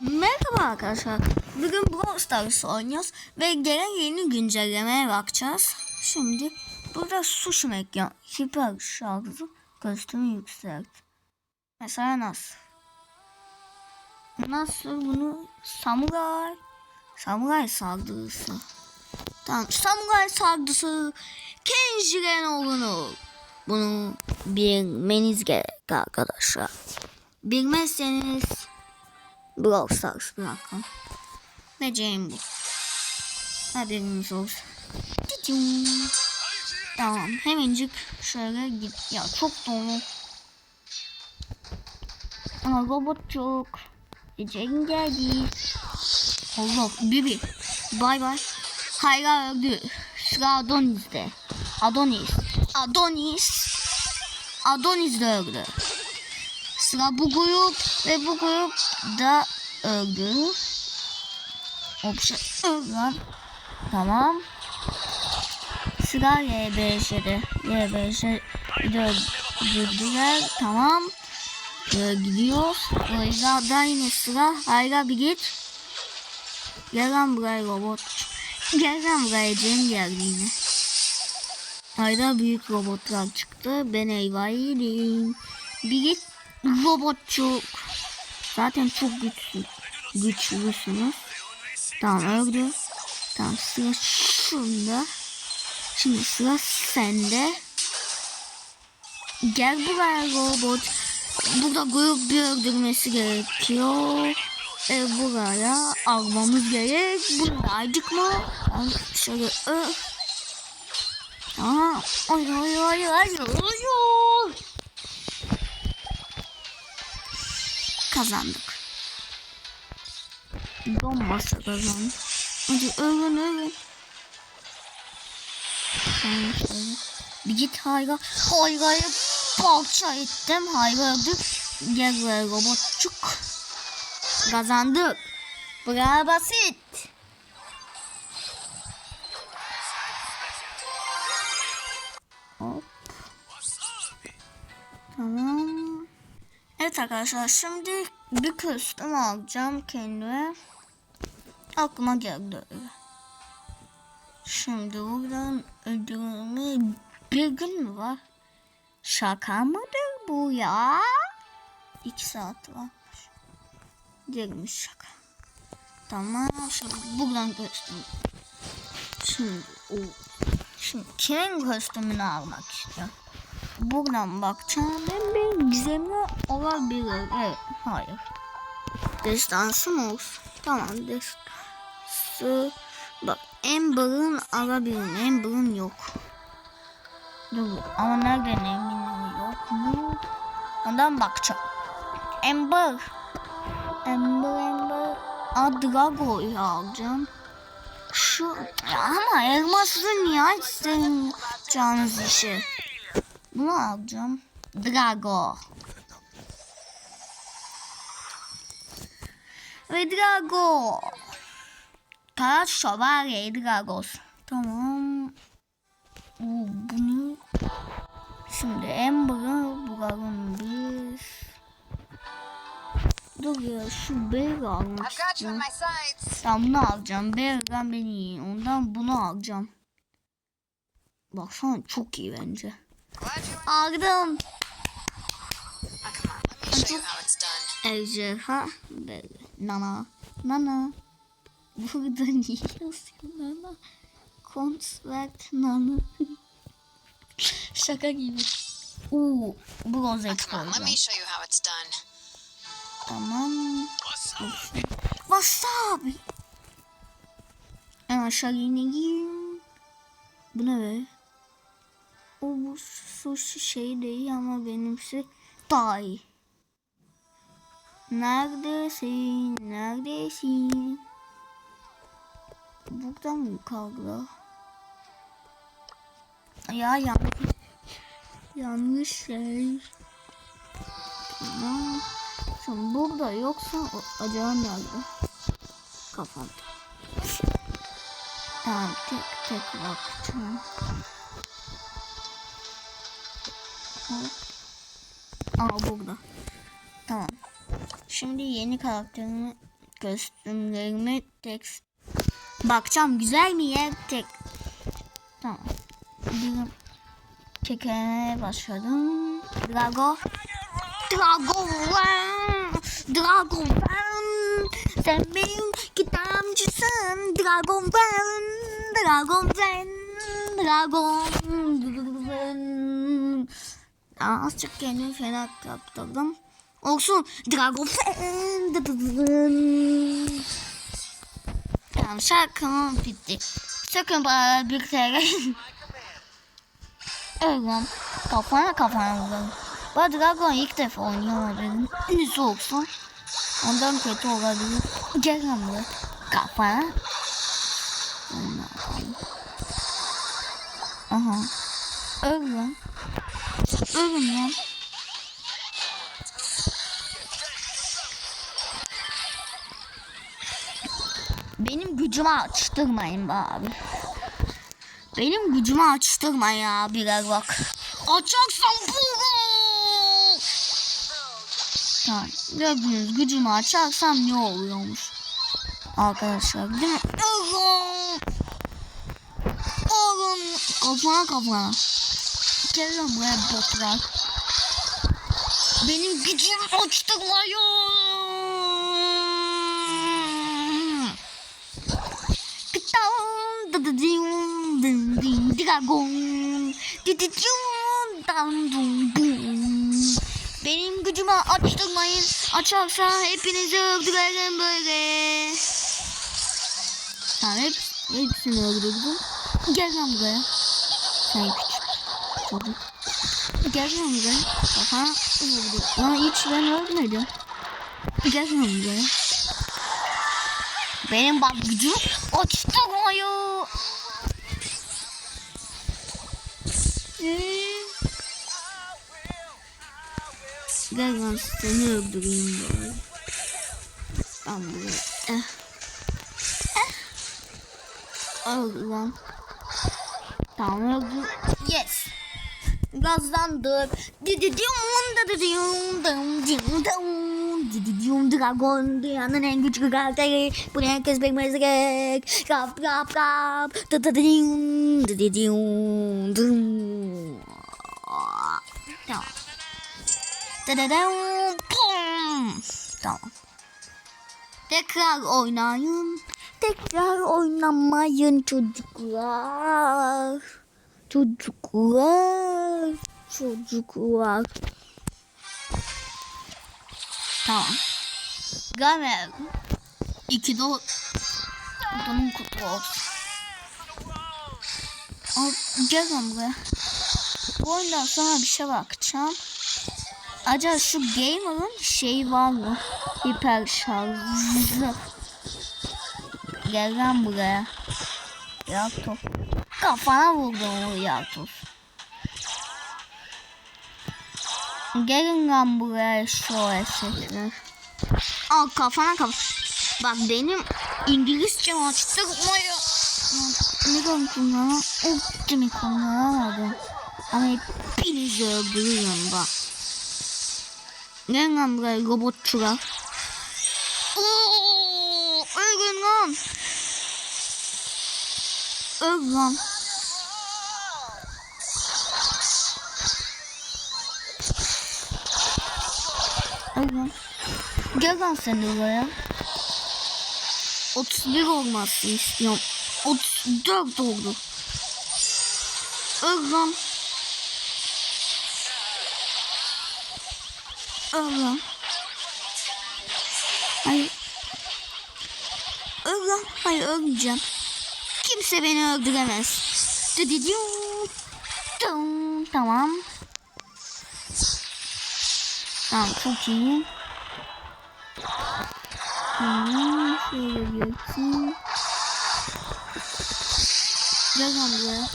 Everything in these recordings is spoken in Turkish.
Merhaba arkadaşlar. Bugün Brawl Stars oynuyoruz ve gelen yeni güncellemeye bakacağız. Şimdi burada sushi mekan, hiper şarjı, kostümü yükselt. Mesela nasıl? Nasıl bunu? Samuray. Samuray saldırısı. Tamam. Samuray saldırısı. Kenjiren olunu. Bunu bilmeniz gerek arkadaşlar. Bilmezseniz Brawl Stars bırakın. Beceririm bu. Haberiniz olsun. Tamam hemencik şöyle git. Ya çok dolu. Ama robot çok. Ece'nin geldi. Allah Bibi. Bay bay. Hayra öldü. Sıra Adonis'de. Adonis. Adonis. Adonis de öldü. Sıra bu grup ve bu grup da öldü. Option öldüler. Tamam. Sıra YBŞ'de. YBŞ de öldürdüler. Tamam. Böyle gidiyoruz. O yüzden daha yine sıra. Hayra bir git. Gel lan buraya robot. Gel lan buraya Cem geldi yine. Hayra büyük robotlar çıktı. Ben eyvah yedim. Bir git robotçuk. Zaten çok güçlü. Güçlüsünüz. Tamam öldü. Tamam sıra şunda. Şimdi sıra sende. Gel buraya robot. Burada grup bir öldürmesi gerekiyor. E buraya almamız gerek. Bunu da acıkma. Tamam, Şöyle öl. Aa, ay ay ay ay ay Kazandık. Donmasa kazandık. Hadi. Tamam şöyle. Bir git hayra. Hayra'yı parça ettim. Hayra öldü. Gel buraya robotçuk. Kazandık. Buraya basit. Evet arkadaşlar şimdi bir kostüm alacağım kendime. Aklıma geldi. Şimdi buradan ödülümü bir gün mü var? Şaka mıdır bu ya? İki saat varmış. Değilmiş şaka. Tamam şimdi buradan kostüm. Şimdi o. Şimdi kimin kostümünü almak istiyorum? Buradan bakacağım. Bir gizemli olabilir. Evet, hayır. Destansı mı olsun? Tamam, destansı. Bak, Amber'ın alabilirim. Amber'ın yok. Dur, ama nereden eminim yok mu? Ondan bakacağım. Amber. Amber, Amber. Aa, Drago'yu alacağım. Şu, ya ama elması niye canınız işi? Bunu alacağım. Drago. Ve Drago. Kara şövalye Dragos. Tamam. Oo, bunu şimdi Amber'ı bulalım biz. Dur ya şu Bear'ı sights. Tamam bunu alacağım. Bear'dan beni iyi. Ondan bunu alacağım. Baksana çok iyi bence. Aldım. Done. Ejderha böyle. Nana. Nana. Burada niye yazıyor Nana? Contract Nana. Şaka gibi. Uuu. How it's done. Tamam. Wasabi. En aşağı ineyim. Bu ne be? O bu sushi şey değil ama benimsi daha iyi. Neredesin? Neredesin? Buradan mı kaldı? Ya yanlış. Yanlış şey. Tamam. Şimdi burada yoksa acaba nerede? Kafamda. Tamam tek tek bakacağım. Aa burada. Tamam. Şimdi yeni karakterimi kostümlerimi tek bakacağım güzel mi yer tek tamam. Bir çekmeye başladım. Drago. Drago Drago sen benim kitapçısın. Dragon ben Dragon ben Dragon Aa, azıcık kendimi fena kaptırdım. Olsun. Dragon. Tamam şarkım bitti. Sakın bana bir kere. Öyle. Kafana kafana vuralım. Ben Dragon ilk defa oynayamadım. Ne soğuksun. Ondan kötü olabilir. Gel lan buraya. Kafana. Onu yapalım. Aha. Ölüm lan. Benim gücümü açtırmayın be abi. Benim gücümü açtırma ya birer bak. Açarsan bunu. Tamam. Gördünüz gücümü açarsam ne oluyormuş. Arkadaşlar değil mi? Oğlum. Kafana kafana. Lan buraya botlar. Benim gücüm açtırmıyor. Kıtam dı dı dim dım dim dragon. Di di dum dam dum dum. Benim gücümü açtırmayın. Açarsa hepinizi öldürelim böyle. Tamam hep, hepsini öldürdüm. Gel lan buraya. Sen Gel lan buraya. Aha. Lan hiç ben ölmedim. Lan buraya. Benim bak gücüm açtırmıyor. Ee, Gel lan seni öldüreyim böyle. Ben buraya. Eh. Eh. Öldü lan. Tamam öldü. Yes. Dum. Dididium dragon dünyanın en güçlü karakteri. Bunu herkes bilmesi gerek. Tamam. Dididium pum. Tamam. Tekrar oynayın. Tekrar oynamayın çocuklar. Çocuklar. Çocuklar. Tamam. Gamer. İki de Odanın kutu olsun. Gel buraya. Bu oyundan sonra bir şey bakacağım. Acaba şu gamer'ın şeyi var mı? Hiper şarjı. Gel buraya. Yaptım. Kafana vurdum o yaptım. Gelin lan buraya şu eşekler. Al kafana kaf. Bak benim İngilizce açtırmaya. Ne konuştum lan? Optimi kullanamadım. Ama hepinizi öldürürüm bak. Gelin lan buraya robotçular. Oo, ölün lan. Öl lan. Lan sen de buraya. 31 olması istiyorum. 34 oldu. Öl lan. Hayır. Lan. Hayır ölmeyeceğim. Kimse beni öldüremez. Tamam. Tamam çok iyi. Tamam şöyle geçeyim. Gel buraya.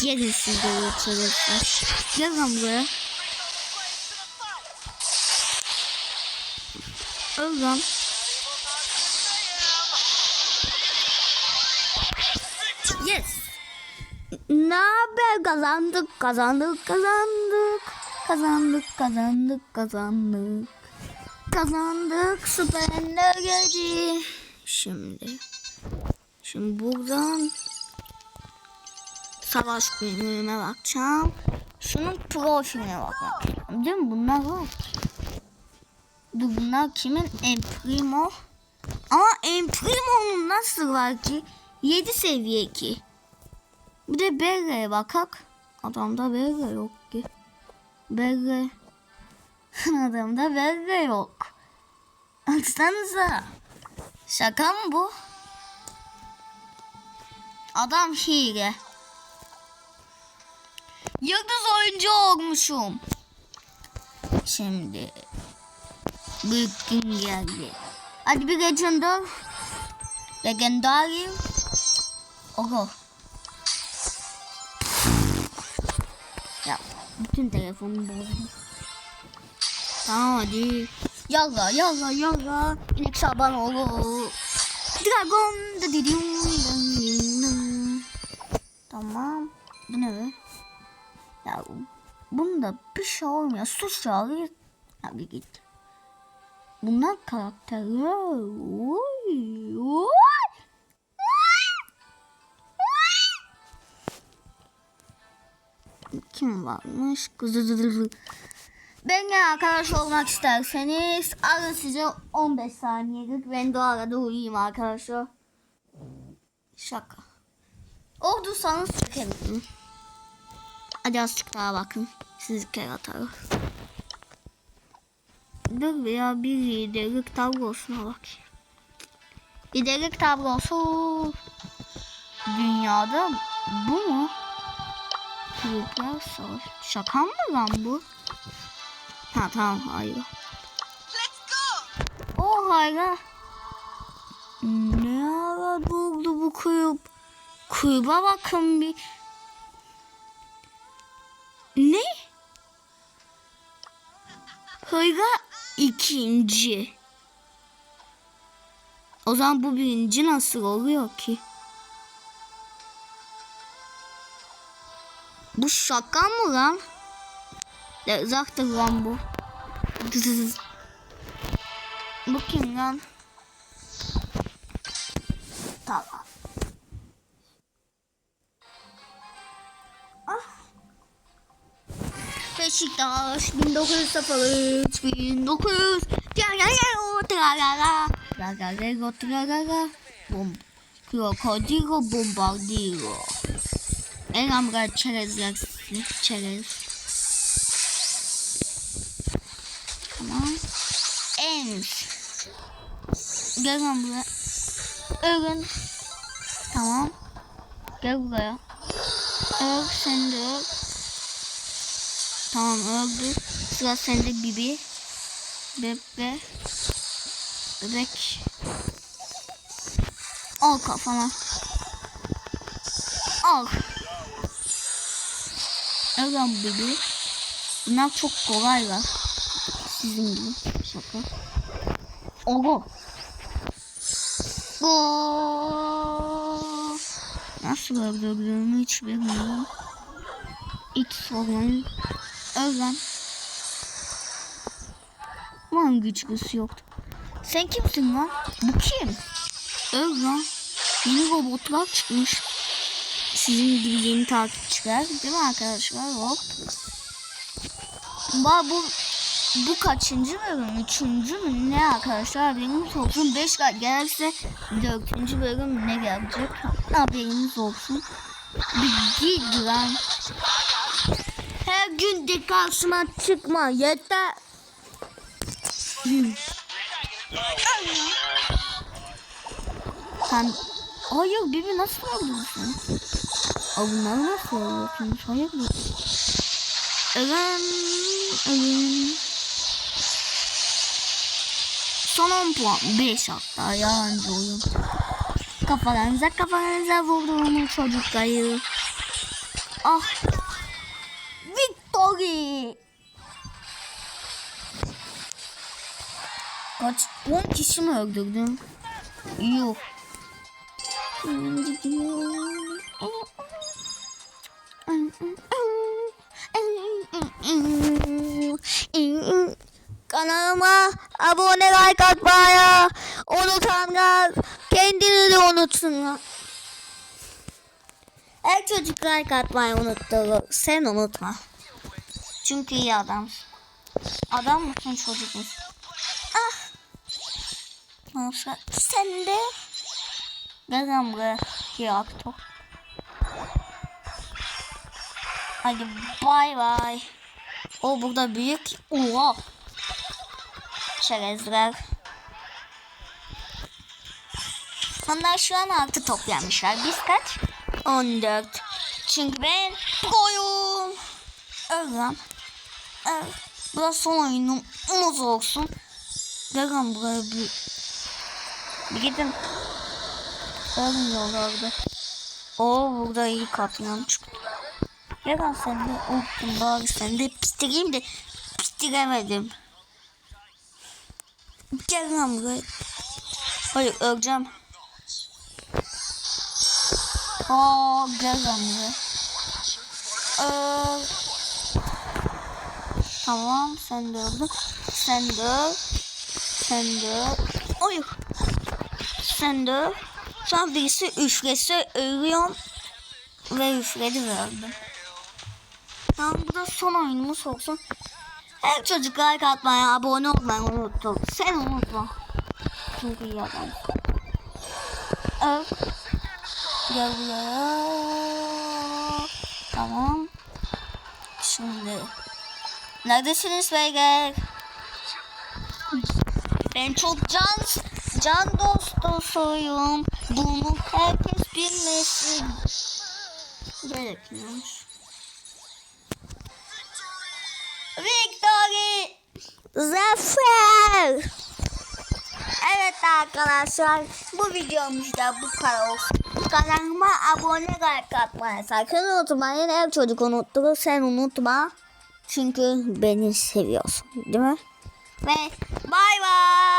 Gelin siz de geçirirsin. Gel lan buraya. Öl lan. Yes. Ne haber kazandık kazandık kazandık kazandık kazandık kazandık kazandık. Süper Ender geldi. Şimdi. Şimdi buradan savaş günlüğüne bakacağım. Şunun profiline bakmak istiyorum. Değil mi? Bunlar var. Dur bunlar kimin? Emprimo. Ama Emprimo'nun nasıl var ki? 7 seviye ki. Bir de Berre'ye bakak. Adamda Berre yok ki. Berre. Adamda Berre yok. Baksanıza. Şaka mı bu? Adam hile. Yıldız oyuncu olmuşum. Şimdi büyük gün geldi. Hadi bir legendar. Legendarium. Oho. Ya bütün telefonu bozdum. Tamam hadi. Yalla yalla yalla. İnek saban olur. Dragon Tamam. Bu ne be? Ya bunda bir şey olmuyor. Sus çağırıyor. Hadi git. Bunlar karakterler. Kim varmış? Kızı Benimle arkadaş olmak isterseniz alın size 15 saniyelik. Ben de o arada uyuyayım arkadaşlar. Şaka. Olduysanız çekebilirim. Hadi azıcık daha bakın. Sizi kere atarım. Dur ya bir liderlik tablosuna bak. Liderlik tablosu dünyada bu mu? Gruplar savaş. Şaka mı lan bu? Ha tamam hayır. O hayır. Ne ara buldu bu kuyup? Kuyuba bakın bir. Ne? Hıyga ikinci. O zaman bu birinci nasıl oluyor ki? Bu şaka mı lan? Ya uzaktır lan bu. Bu kim lan? Tamam. Ah. Beşiktaş 1903 1900 Tralala tralala Tralala tralala Bom Krokodilo bombardiro Elhamra çerezler çerez Tamam Ens Gel buraya Ölün Tamam Gel buraya Öl sen de öl Tamam öldü. Sıra sende Bibi. Bebe. Bebek. Al kafana. Al. Ölen Bibi. Bunlar çok kolaylar. Sizin gibi. Şaka. Ogo. Go. Nasıl öldürdüğümü hiç bilmiyorum. İlk sorun Ölen. Lan güçlüsü yoktu. Sen kimsin lan? Bu kim? Öl lan. Yeni robotlar çıkmış. Sizin gibi yeni takipçiler değil mi arkadaşlar? Hop. Ba bu bu kaçıncı bölüm? Üçüncü mü? Ne arkadaşlar? Haberiniz olsun. Beş gelirse dördüncü bölüm ne gelecek? Haberiniz olsun. Bir lan. Her gün de karşıma çıkma yeter. Sen Hayır bibi nasıl öldürsün? Aa bunları nasıl öldürsünüz? Hayır mı? Ölen ölen Son 10 puan 5 hatta yalancı oyun Kafalarınıza kafanıza vurduğum çocukları Ah Victory. Kaç? 10 kişi mi öldürdüm? Yok. Kanalıma abone like atmaya unutanlar kendini de unutsunlar. Eğer çocuk like atmayı unuttu sen unutma. Çünkü iyi adamsın. Adam mısın çocuk musun? Ah. Nasıl? Sen de. Gel buraya. Yaktı. Hadi bay bay. O burada büyük. Oha. Çerezler. Onlar şu an altı toplamışlar. Biz kaç? 14. Çünkü ben proyum. Öğren. Evet. Burası son oyunumuz olsun. Gelin buraya bir... Bir gidin. Ölmüyorlardı. Oo burada iyi katliam çıktı. Gelin sen de unuttum bari sen de pistireyim de pistiremedim. Gelin buraya. Hayır öleceğim. Aa gelin buraya. Öl. Tamam sen de öldün. Sen de öl. Sen de öl. Oy. Sen de öl. An birisi üflese ölüyorum. Ve üfledi ve öldüm. Tamam bu da son oyunumuz olsun. Hem çocuklar katmayı, abone olmayı unuttum. Sen unutma. Çünkü iyi adam. Öl. Gel buraya. Tamam. Şimdi. Neredesiniz beyler? Ben çok can can dostusuyum. Bunu herkes bilmesin. Gerekmiyormuş. Zafer! Evet arkadaşlar bu videomuzda bu kadar olsun. Kanalıma abone like atmayı sakın unutmayın. Ev çocuk unuttu sen unutma. Çünkü beni seviyorsun değil mi? Ve bay bay.